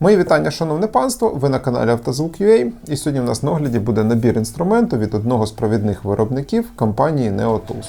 Мої вітання, шановне панство! Ви на каналі Автозвук.ua і сьогодні в нас на огляді буде набір інструменту від одного з провідних виробників компанії NeoTools.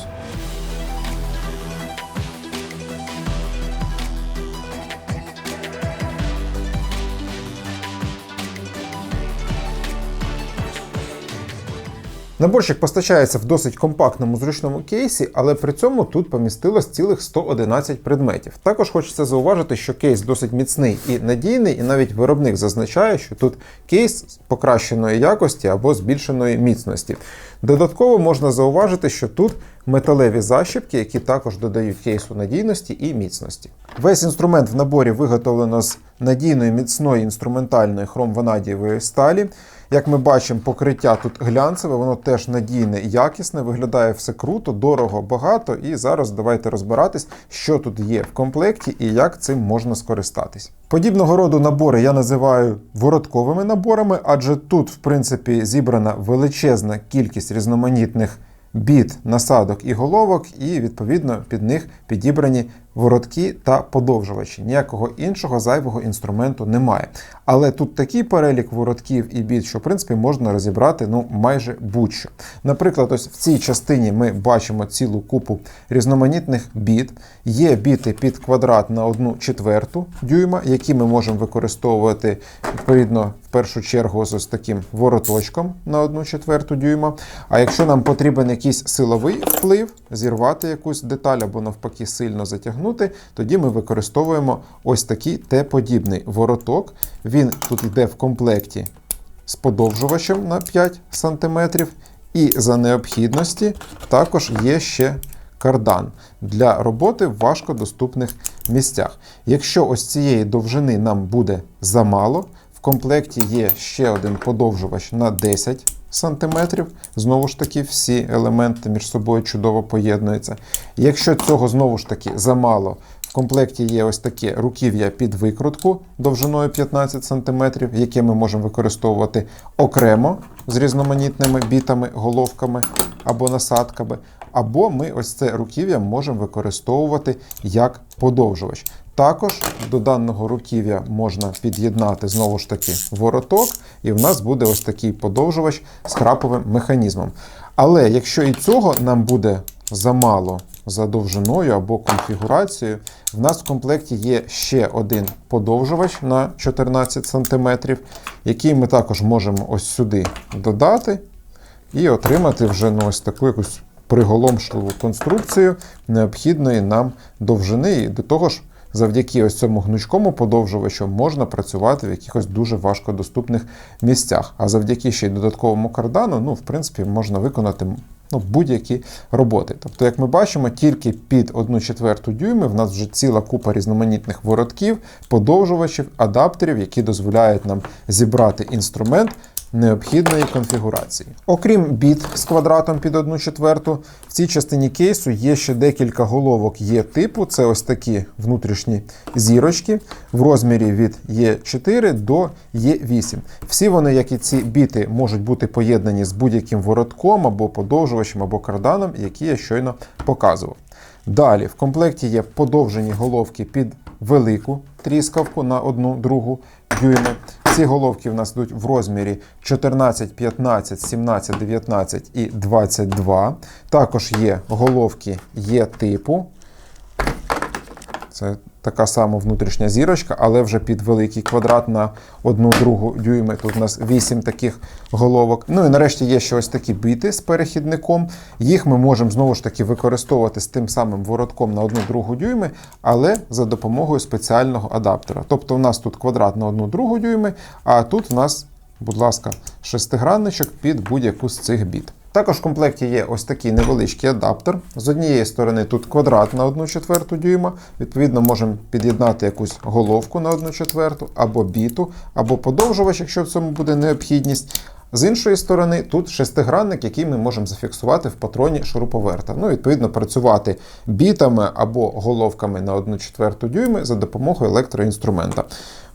Наборчик постачається в досить компактному зручному кейсі, але при цьому тут помістилось цілих 111 предметів. Також хочеться зауважити, що кейс досить міцний і надійний, і навіть виробник зазначає, що тут кейс з покращеної якості або збільшеної міцності. Додатково можна зауважити, що тут металеві защіпки, які також додають кейсу надійності і міцності. Весь інструмент в наборі виготовлено з надійної міцної інструментальної хром-ванадієвої сталі. Як ми бачимо, покриття тут глянцеве, воно теж надійне і якісне, виглядає все круто, дорого, багато. І зараз давайте розбиратись, що тут є в комплекті і як цим можна скористатись. Подібного роду набори я називаю воротковими наборами, адже тут, в принципі, зібрана величезна кількість різноманітних біт, насадок і головок, і відповідно під них підібрані воротки та подовжувачі. Ніякого іншого зайвого інструменту немає. Але тут такий перелік воротків і біт, що в принципі можна розібрати ну майже будь-що. Наприклад, ось в цій частині ми бачимо цілу купу різноманітних біт. Є біти під квадрат на 1 четверту дюйма, які ми можемо використовувати відповідно в першу чергу з ось таким вороточком на 1 четверту дюйма. А якщо нам потрібен якийсь силовий вплив, зірвати якусь деталь або навпаки сильно затягнути, тоді ми використовуємо ось такий Т-подібний вороток. Він тут йде в комплекті з подовжувачем на 5 см. І за необхідності також є ще кардан для роботи в важкодоступних місцях. Якщо ось цієї довжини нам буде замало, в комплекті є ще один подовжувач на 10 см. Знову ж таки, всі елементи між собою чудово поєднуються. Якщо цього знову ж таки замало, в комплекті є ось таке руків'я під викрутку довжиною 15 см, яке ми можемо використовувати окремо з різноманітними бітами, головками або насадками. Або ми ось це руків'я можемо використовувати як подовжувач. Також до даного руків'я можна під'єднати знову ж таки вороток, і в нас буде ось такий подовжувач з храповим механізмом. Але якщо і цього нам буде замало за довжиною або конфігурацією, в нас в комплекті є ще один подовжувач на 14 см, який ми також можемо ось сюди додати і отримати вже ну, ось таку якусь приголомшливу конструкцію необхідної нам довжини. І до того ж, завдяки ось цьому гнучкому подовжувачу можна працювати в якихось дуже важкодоступних місцях. А завдяки ще й додатковому кардану, ну, в принципі, можна виконати. Ну, будь-які роботи. Тобто, як ми бачимо, тільки під 1 четверту дюйми в нас вже ціла купа різноманітних воротків, подовжувачів, адаптерів, які дозволяють нам зібрати інструмент необхідної конфігурації. Окрім біт з квадратом під 1 четверту, в цій частині кейсу є ще декілька головок Є типу. Це ось такі внутрішні зірочки в розмірі від Е4 до Е8. Всі вони, як і ці біти, можуть бути поєднані з будь-яким воротком або подовжувачем, або карданом, які я щойно показував. Далі в комплекті є подовжені головки під велику тріскавку на одну другу дюйми. Ці головки в нас йдуть в розмірі 14, 15, 17, 19 і 22. Також є головки є типу. Це така сама внутрішня зірочка, але вже під великий квадрат на одну другу дюйми. Тут у нас 8 таких головок. Ну і нарешті є ще ось такі біти з перехідником. Їх ми можемо знову ж таки використовувати з тим самим воротком на одну другу дюйми, але за допомогою спеціального адаптера. Тобто у нас тут квадрат на одну другу дюйми, а тут у нас, будь ласка, шестигранничок під будь-яку з цих біт. Також в комплекті є ось такий невеличкий адаптер. З однієї сторони тут квадрат на 1 четверту дюйма. Відповідно, можемо під'єднати якусь головку на 1 четверту, або біту, або подовжувач, якщо в цьому буде необхідність. З іншої сторони, тут шестигранник, який ми можемо зафіксувати в патроні шуруповерта. Ну, відповідно, працювати бітами або головками на 1 четверту дюйми за допомогою електроінструмента.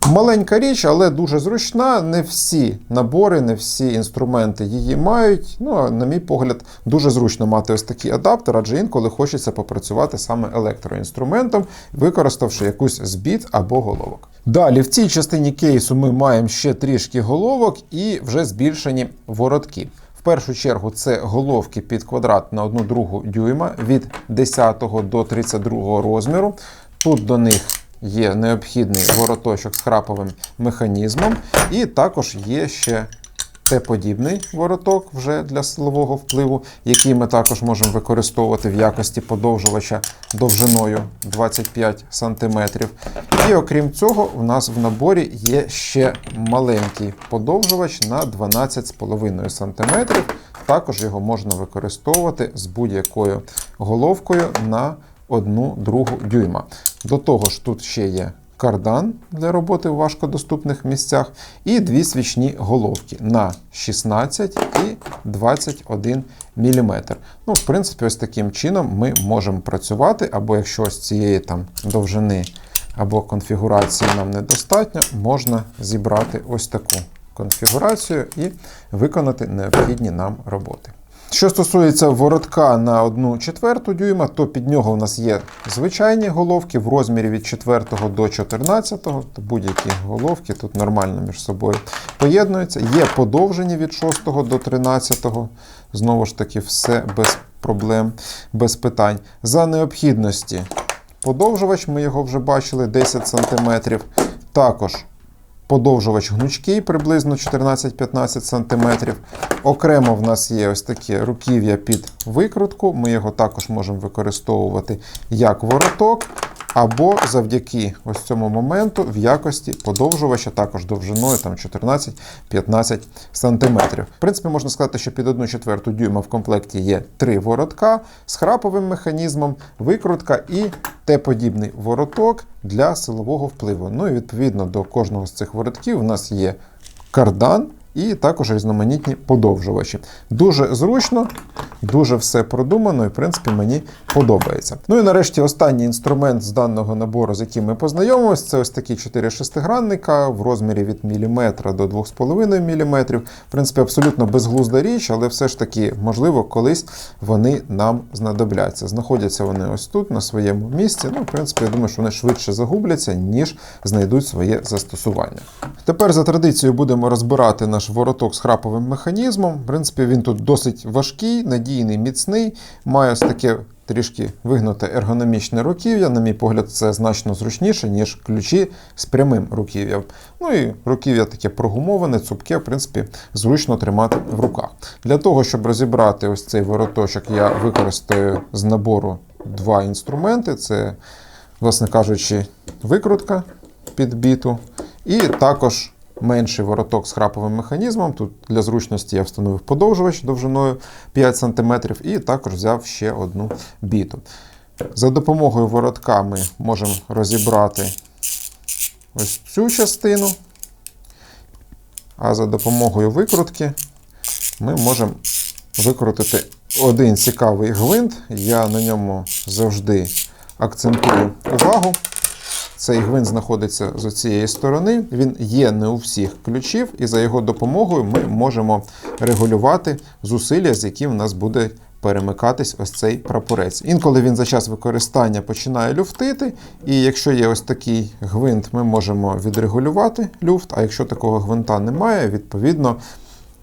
Маленька річ, але дуже зручна. Не всі набори, не всі інструменти її мають. Ну, на мій погляд, дуже зручно мати ось такий адаптер, адже інколи хочеться попрацювати саме електроінструментом, використавши якусь з біт або головок. Далі в цій частині кейсу ми маємо ще трішки головок і вже збільшені воротки. В першу чергу це головки під квадрат на 1 другу дюйма від 10 до 32 розміру. Тут до них є необхідний вороточок з храповим механізмом, і також є ще Т-подібний вороток вже для силового впливу, який ми також можемо використовувати в якості подовжувача довжиною 25 см. І окрім цього, у нас в наборі є ще маленький подовжувач на 12,5 см. Також його можна використовувати з будь-якою головкою на 1 другу дюйма. До того ж, тут ще є кардан для роботи в важкодоступних місцях, і дві свічні головки на 16 і 21 мм. Ну, в принципі, ось таким чином ми можемо працювати, або якщо ось цієї там довжини або конфігурації нам недостатньо, можна зібрати ось таку конфігурацію і виконати необхідні нам роботи. Що стосується воротка на 1 четверту дюйма, то під нього у нас є звичайні головки в розмірі від 4 до 14, то будь-які головки тут нормально між собою поєднуються. Є подовжені від 6 до 13, знову ж таки, все без проблем, без питань. За необхідності подовжувач, ми його вже бачили, 10 см. Також подовжувач гнучкий приблизно 14-15 см. Окремо в нас є ось таке руків'я під викрутку. Ми його також можемо використовувати як вороток, або завдяки ось цьому моменту в якості подовжувача, також довжиною там 14-15 см. В принципі, можна сказати, що під 1 четверту дюйма в комплекті є три воротка з храповим механізмом, викрутка і Т-подібний вороток для силового впливу. Ну і відповідно до кожного з цих воротків у нас є кардан. І також різноманітні подовжувачі. Дуже зручно, дуже все продумано, і в принципі мені подобається. Ну і нарешті останній інструмент з даного набору, з яким ми познайомимося, це ось такі 4 шестигранника в розмірі від міліметра до 2,5 мм. В принципі, абсолютно безглузда річ, але все ж таки, можливо, колись вони нам знадобляться. Знаходяться вони ось тут, на своєму місці. Ну, в принципі, я думаю, що вони швидше загубляться, ніж знайдуть своє застосування. Тепер за традицією будемо розбирати наш вороток з храповим механізмом. В принципі, він тут досить важкий, надійний, міцний, має ось таке. Трішки вигнуте ергономічне руків'я, на мій погляд, це значно зручніше, ніж ключі з прямим руків'ям. Ну і руків'я таке прогумоване, цупке, в принципі, зручно тримати в руках. Для того, щоб розібрати ось цей вороточок, я використаю з набору два інструменти: це, власне кажучи, викрутка під біту, і також менший вороток з храповим механізмом. Тут для зручності я встановив подовжувач довжиною 5 см і також взяв ще одну біту. За допомогою воротка ми можемо розібрати ось цю частину, а за допомогою викрутки ми можемо викрутити один цікавий гвинт. Я на ньому завжди акцентую увагу. Цей гвинт знаходиться з цієї сторони, він є не у всіх ключів, і за його допомогою ми можемо регулювати зусилля, з яким в нас буде перемикатись ось цей прапорець. Інколи він за час використання починає люфтити, і якщо є ось такий гвинт, ми можемо відрегулювати люфт, а якщо такого гвинта немає, відповідно.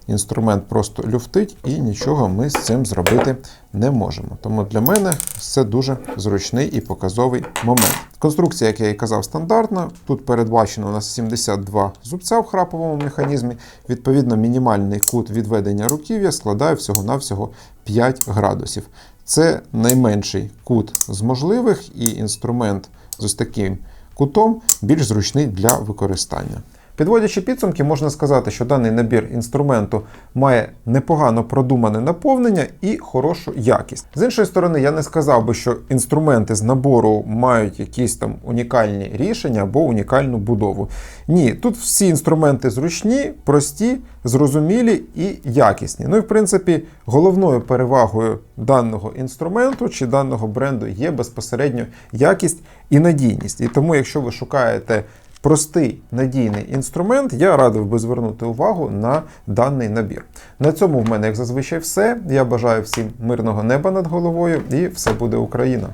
Інструмент просто люфтить і нічого ми з цим зробити не можемо. Тому для мене це дуже зручний і показовий момент. Конструкція, як я і казав, стандартна. Тут передбачено у нас 72 зубця в храповому механізмі. Відповідно, мінімальний кут відведення руків'я складає всього-навсього 5 градусів. Це найменший кут з можливих, і інструмент з ось таким кутом більш зручний для використання. Підводячи підсумки, можна сказати, що даний набір інструменту має непогано продумане наповнення і хорошу якість. З іншої сторони, я не сказав би, що інструменти з набору мають якісь там унікальні рішення або унікальну будову. Ні, тут всі інструменти зручні, прості, зрозумілі і якісні. Ну і в принципі, головною перевагою даного інструменту чи даного бренду є безпосередньо якість і надійність. І тому, якщо ви шукаєте простий надійний інструмент, я радив би звернути увагу на даний набір. На цьому в мене, як зазвичай, все. Я бажаю всім мирного неба над головою і все буде Україна!